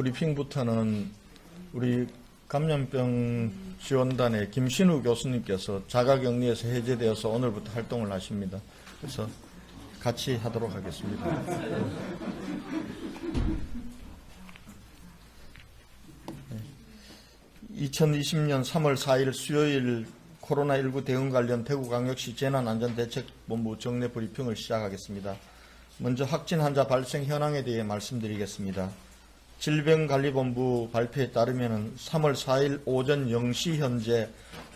브리핑부터는 우리 감염병 지원단의 김신우 교수님께서 자가격리에서 해제되어서 오늘부터 활동을 하십니다. 그래서 같이 하도록 하겠습니다. 2020년 3월 4일 수요일 코로나19 대응 관련 대구광역시 재난안전대책본부 정례 브리핑을 시작하겠습니다. 먼저 확진 환자 발생 현황에 대해 말씀드리겠습니다. 질병관리본부 발표에 따르면 3월 4일 오전 0시 현재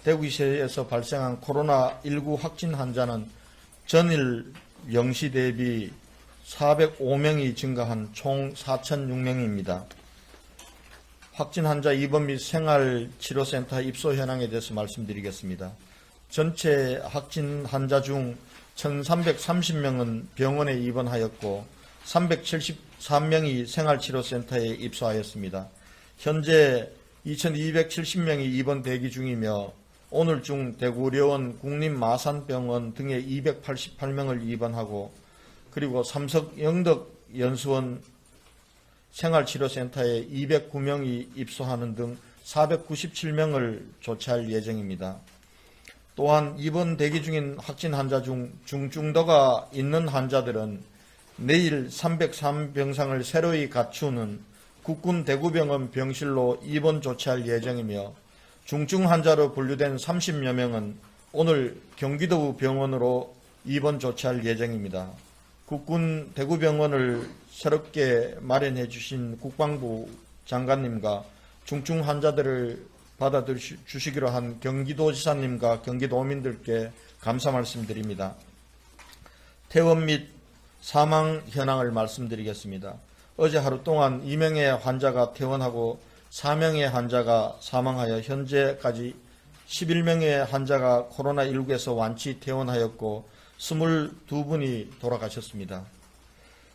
대구시에서 발생한 코로나19 확진 환자는 전일 0시 대비 405명이 증가한 총 4,006명입니다. 확진 환자 입원 및 생활치료센터 입소 현황에 대해서 말씀드리겠습니다. 전체 확진 환자 중 1,330명은 병원에 입원하였고 373명이 생활치료센터에 입소하였습니다. 현재 2,270명이 입원 대기 중이며 오늘 중 대구의료원 국립마산병원 등에 288명을 입원하고 그리고 삼석 영덕 연수원 생활치료센터에 209명이 입소하는 등 497명을 조치할 예정입니다. 또한 입원 대기 중인 확진 환자 중 중증도가 있는 환자들은 내일 303병상을 새로이 갖추는 국군 대구병원 병실로 입원 조치할 예정이며 중증 환자로 분류된 30여 명은 오늘 경기도 병원으로 입원 조치할 예정입니다. 국군 대구병원을 새롭게 마련해 주신 국방부 장관님과 중증 환자들을 받아주시기로 한 경기도지사님과 경기도민들께 감사 말씀드립니다. 퇴원 및 사망 현황을 말씀드리겠습니다. 어제 하루 동안 2명의 환자가 퇴원하고 4명의 환자가 사망하여 현재까지 11명의 환자가 코로나19에서 완치 퇴원하였고 22분이 돌아가셨습니다.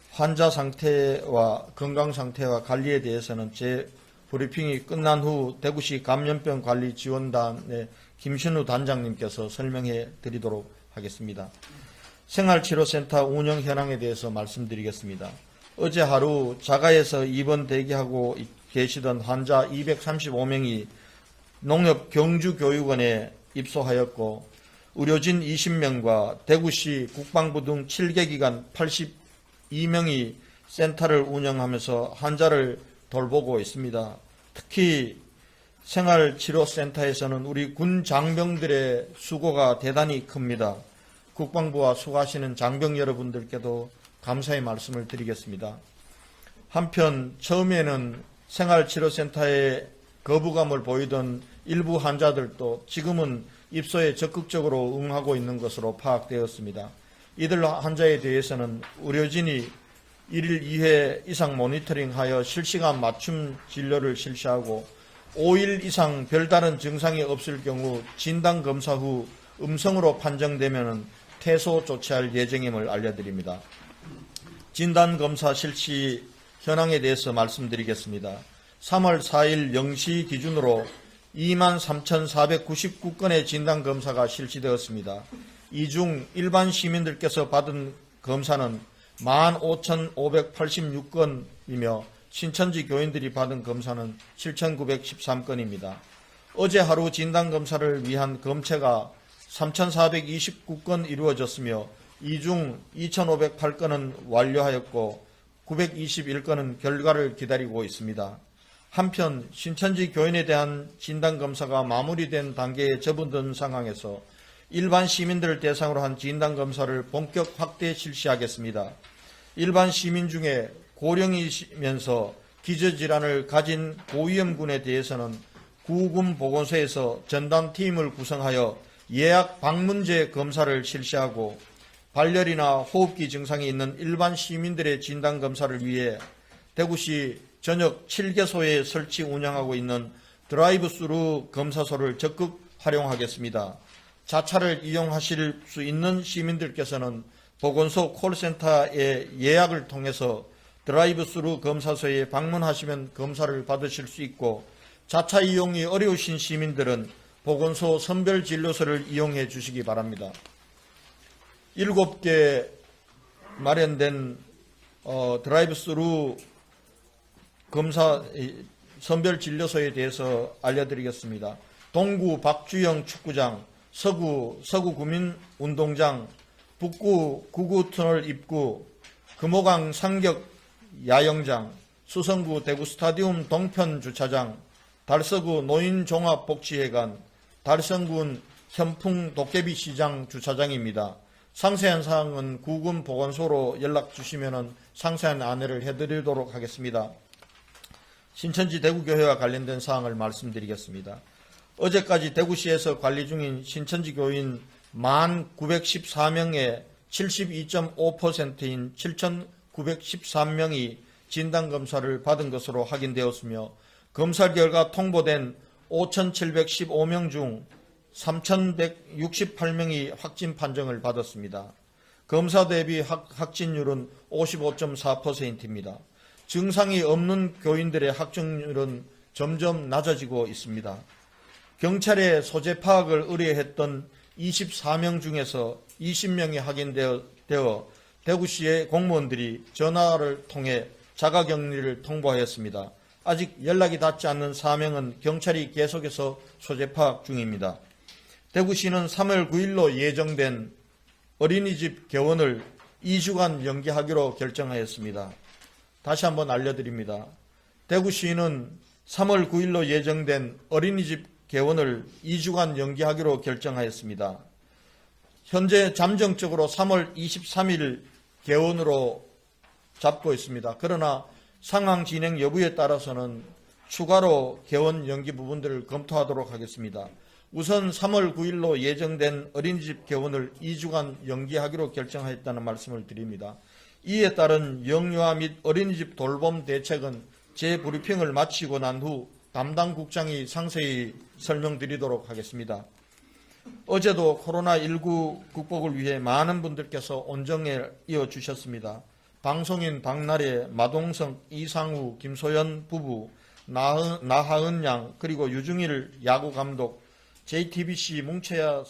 환자 상태와 건강 상태와 관리에 대해서는 제 브리핑이 끝난 후 대구시 감염병 관리 지원단의 김신우 단장님께서 설명해 드리도록 하겠습니다. 생활치료센터 운영 현황에 대해서 말씀드리겠습니다. 어제 하루 자가에서 입원 대기하고 계시던 환자 235명이 농협 경주교육원에 입소하였고 의료진 20명과 대구시 국방부 등 7개 기관 82명이 센터를 운영하면서 환자를 돌보고 있습니다. 특히 생활치료센터에서는 우리 군 장병들의 수고가 대단히 큽니다. 국방부와 수고하시는 장병 여러분들께도 감사의 말씀을 드리겠습니다. 한편 처음에는 생활치료센터에 거부감을 보이던 일부 환자들도 지금은 입소에 적극적으로 응하고 있는 것으로 파악되었습니다. 이들 환자에 대해서는 의료진이 1일 2회 이상 모니터링하여 실시간 맞춤 진료를 실시하고 5일 이상 별다른 증상이 없을 경우 진단 검사 후 음성으로 판정되면 퇴소 조치할 예정임을 알려드립니다. 진단 검사 실시 현황에 대해서 말씀드리겠습니다. 3월 4일 0시 기준으로 23,499건의 진단 검사가 실시되었습니다. 이 중 일반 시민들께서 받은 검사는 15,586건이며 신천지 교인들이 받은 검사는 7,913건입니다. 어제 하루 진단 검사를 위한 검체가 3,429건 이루어졌으며 이중 2,508건은 완료하였고 921건은 결과를 기다리고 있습니다. 한편 신천지 교인에 대한 진단검사가 마무리된 단계에 접어든 상황에서 일반 시민들을 대상으로 한 진단검사를 본격 확대 실시하겠습니다. 일반 시민 중에 고령이면서 기저질환을 가진 고위험군에 대해서는 구군 보건소에서 전담팀을 구성하여 예약 방문제 검사를 실시하고 발열이나 호흡기 증상이 있는 일반 시민들의 진단 검사를 위해 대구시 전역 7개소에 설치 운영하고 있는 드라이브 스루 검사소를 적극 활용하겠습니다. 자차를 이용하실 수 있는 시민들께서는 보건소 콜센터의 예약을 통해서 드라이브 스루 검사소에 방문하시면 검사를 받으실 수 있고 자차 이용이 어려우신 시민들은 보건소 선별 진료소를 이용해 주시기 바랍니다. 일곱 개 마련된 어, 드라이브 스루 검사 이, 선별 진료소에 대해서 알려드리겠습니다. 동구 박주영 축구장, 서구 서구 구민 운동장, 북구 구구 터널 입구, 금호강 상격 야영장, 수성구 대구 스타디움 동편 주차장, 달서구 노인 종합복지회관, 달성군 현풍 도깨비 시장 주차장입니다. 상세한 사항은 구군 보건소로 연락 주시면 상세한 안내를 해드리도록 하겠습니다. 신천지 대구교회와 관련된 사항을 말씀드리겠습니다. 어제까지 대구시에서 관리 중인 신천지 교인 1,914명의 72.5%인 7,913명이 진단검사를 받은 것으로 확인되었으며 검사 결과 통보된 5,715명 중 3,168명이 확진 판정을 받았습니다. 검사 대비 확, 확진율은 55.4%입니다. 증상이 없는 교인들의 확진율은 점점 낮아지고 있습니다. 경찰에 소재 파악을 의뢰했던 24명 중에서 20명이 확인되어 되어 대구시의 공무원들이 전화를 통해 자가격리를 통보하였습니다. 아직 연락이 닿지 않는 사명은 경찰이 계속해서 소재 파악 중입니다. 대구시는 3월 9일로 예정된 어린이집 개원을 2주간 연기하기로 결정하였습니다. 다시 한번 알려드립니다. 대구시는 3월 9일로 예정된 어린이집 개원을 2주간 연기하기로 결정하였습니다. 현재 잠정적으로 3월 23일 개원으로 잡고 있습니다. 그러나 상황 진행 여부에 따라서는 추가로 개원 연기 부분들을 검토하도록 하겠습니다. 우선 3월 9일로 예정된 어린이집 개원을 2주간 연기하기로 결정하였다는 말씀을 드립니다. 이에 따른 영유아 및 어린이집 돌봄 대책은 재브리핑을 마치고 난 후 담당 국장이 상세히 설명드리도록 하겠습니다. 어제도 코로나19 극복을 위해 많은 분들께서 온정에 이어 주셨습니다. 방송인 박나래, 마동석, 이상우, 김소연 부부, 나하- 나하은 양, 그리고 유중일 야구 감독, JTBC 뭉쳐야